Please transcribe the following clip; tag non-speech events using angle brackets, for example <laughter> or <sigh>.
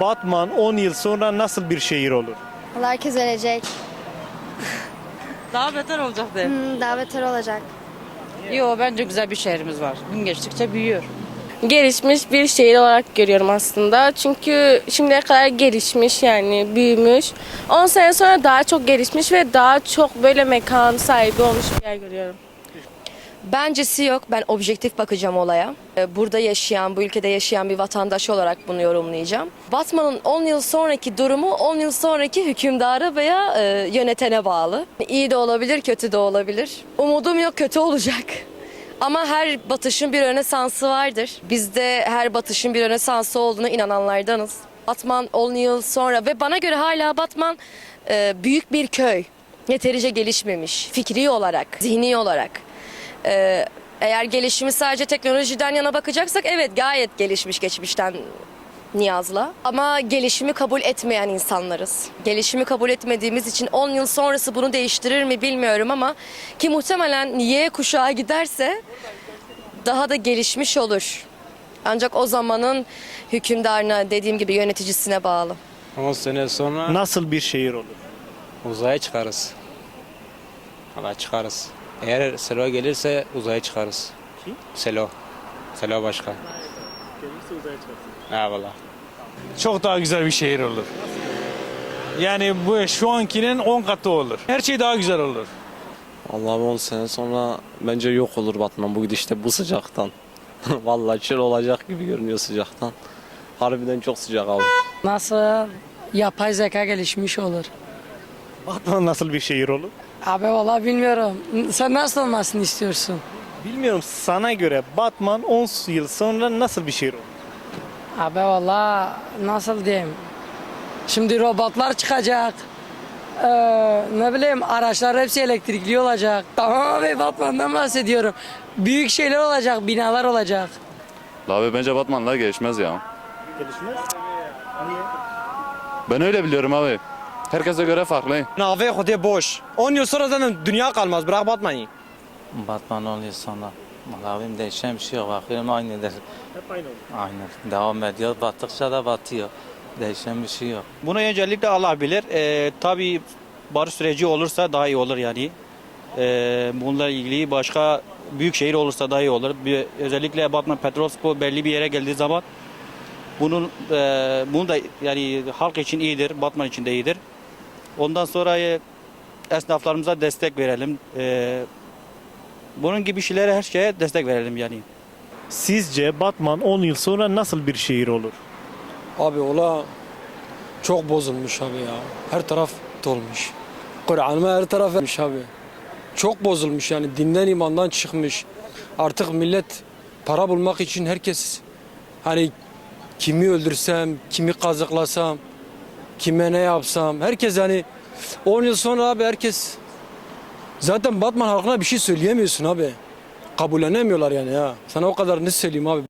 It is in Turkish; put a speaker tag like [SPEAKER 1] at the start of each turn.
[SPEAKER 1] Batman 10 yıl sonra nasıl bir şehir olur?
[SPEAKER 2] Vallahi herkes ölecek.
[SPEAKER 3] Daha beter olacak de.
[SPEAKER 2] Hmm, daha beter olacak.
[SPEAKER 3] Yo bence güzel bir şehrimiz var. Gün geçtikçe büyüyor.
[SPEAKER 4] gelişmiş bir şehir olarak görüyorum aslında. Çünkü şimdiye kadar gelişmiş yani büyümüş. 10 sene sonra daha çok gelişmiş ve daha çok böyle mekan sahibi olmuş bir yer görüyorum.
[SPEAKER 5] Bencesi yok. Ben objektif bakacağım olaya. Ee, Burada yaşayan, bu ülkede yaşayan bir vatandaş olarak bunu yorumlayacağım. Batman'ın 10 yıl sonraki durumu 10 yıl sonraki hükümdarı veya e, yönetene bağlı. İyi de olabilir, kötü de olabilir. Umudum yok kötü olacak. <laughs> Ama her batışın bir rönesansı vardır. Biz de her batışın bir rönesansı olduğuna inananlardanız. Batman 10 yıl sonra ve bana göre hala Batman e, büyük bir köy. Yeterince gelişmemiş fikri olarak, zihni olarak. Ee, eğer gelişimi sadece teknolojiden yana bakacaksak evet gayet gelişmiş geçmişten Niyaz'la. Ama gelişimi kabul etmeyen insanlarız. Gelişimi kabul etmediğimiz için 10 yıl sonrası bunu değiştirir mi bilmiyorum ama ki muhtemelen Y kuşağı giderse daha da gelişmiş olur. Ancak o zamanın hükümdarına dediğim gibi yöneticisine bağlı.
[SPEAKER 6] 10 sene sonra
[SPEAKER 1] Nasıl bir şehir olur?
[SPEAKER 6] uzaya çıkarız. Valla çıkarız. Eğer Selo gelirse uzaya çıkarız.
[SPEAKER 1] Kim?
[SPEAKER 6] Selo. Selo başkan.
[SPEAKER 1] Gelirse uzaya çıkarsın.
[SPEAKER 6] Ha valla.
[SPEAKER 7] çok daha güzel bir şehir olur. Yani bu şu ankinin 10 katı olur. Her şey daha güzel olur.
[SPEAKER 8] Allah'ım 10 sene sonra bence yok olur Batman bu gidişte bu sıcaktan. <laughs> Vallahi çöl olacak gibi görünüyor sıcaktan. Harbiden çok sıcak abi.
[SPEAKER 9] Nasıl yapay zeka gelişmiş olur.
[SPEAKER 1] Batman nasıl bir şehir olur?
[SPEAKER 9] Abi vallahi bilmiyorum. Sen nasıl olmasını istiyorsun?
[SPEAKER 1] Bilmiyorum sana göre Batman 10 yıl sonra nasıl bir şehir olur?
[SPEAKER 9] Abi vallahi nasıl diyeyim? Şimdi robotlar çıkacak. Ee, ne bileyim araçlar hepsi elektrikli olacak. Tamam abi Batman'dan bahsediyorum. Büyük şeyler olacak, binalar olacak.
[SPEAKER 10] Abi bence Batman'la gelişmez ya.
[SPEAKER 1] Gelişmez.
[SPEAKER 10] Ben öyle biliyorum abi. Herkese göre farklı.
[SPEAKER 6] Nave kutu boş. 10 yıl sonra zaten dünya kalmaz. Bırak Batman'ı.
[SPEAKER 11] Batman oluyor sonra. Abim değişen bir şey yok. Bakıyorum aynıdır.
[SPEAKER 1] Hep aynı olur.
[SPEAKER 11] Aynı. Devam ediyor. Battıkça da batıyor. Değişen bir şey yok.
[SPEAKER 6] Bunu öncelikle Allah bilir. Ee, tabii barış süreci olursa daha iyi olur yani. Ee, bununla ilgili başka büyük şehir olursa daha iyi olur. Bir, özellikle Batman Petrolspor belli bir yere geldiği zaman bunun e, bunu da yani halk için iyidir, Batman için de iyidir. Ondan sonra e, esnaflarımıza destek verelim. Ee, bunun gibi şeylere her şeye destek verelim yani.
[SPEAKER 1] Sizce Batman 10 yıl sonra nasıl bir şehir olur?
[SPEAKER 12] Abi ola çok bozulmuş abi ya. Her taraf dolmuş. Kur'an'ıma her taraf vermiş abi. Çok bozulmuş yani dinden imandan çıkmış. Artık millet para bulmak için herkes hani kimi öldürsem, kimi kazıklasam, kime ne yapsam. Herkes yani 10 yıl sonra abi herkes zaten Batman halkına bir şey söyleyemiyorsun abi. Kabullenemiyorlar yani ya. Sana o kadar ne söyleyeyim abi.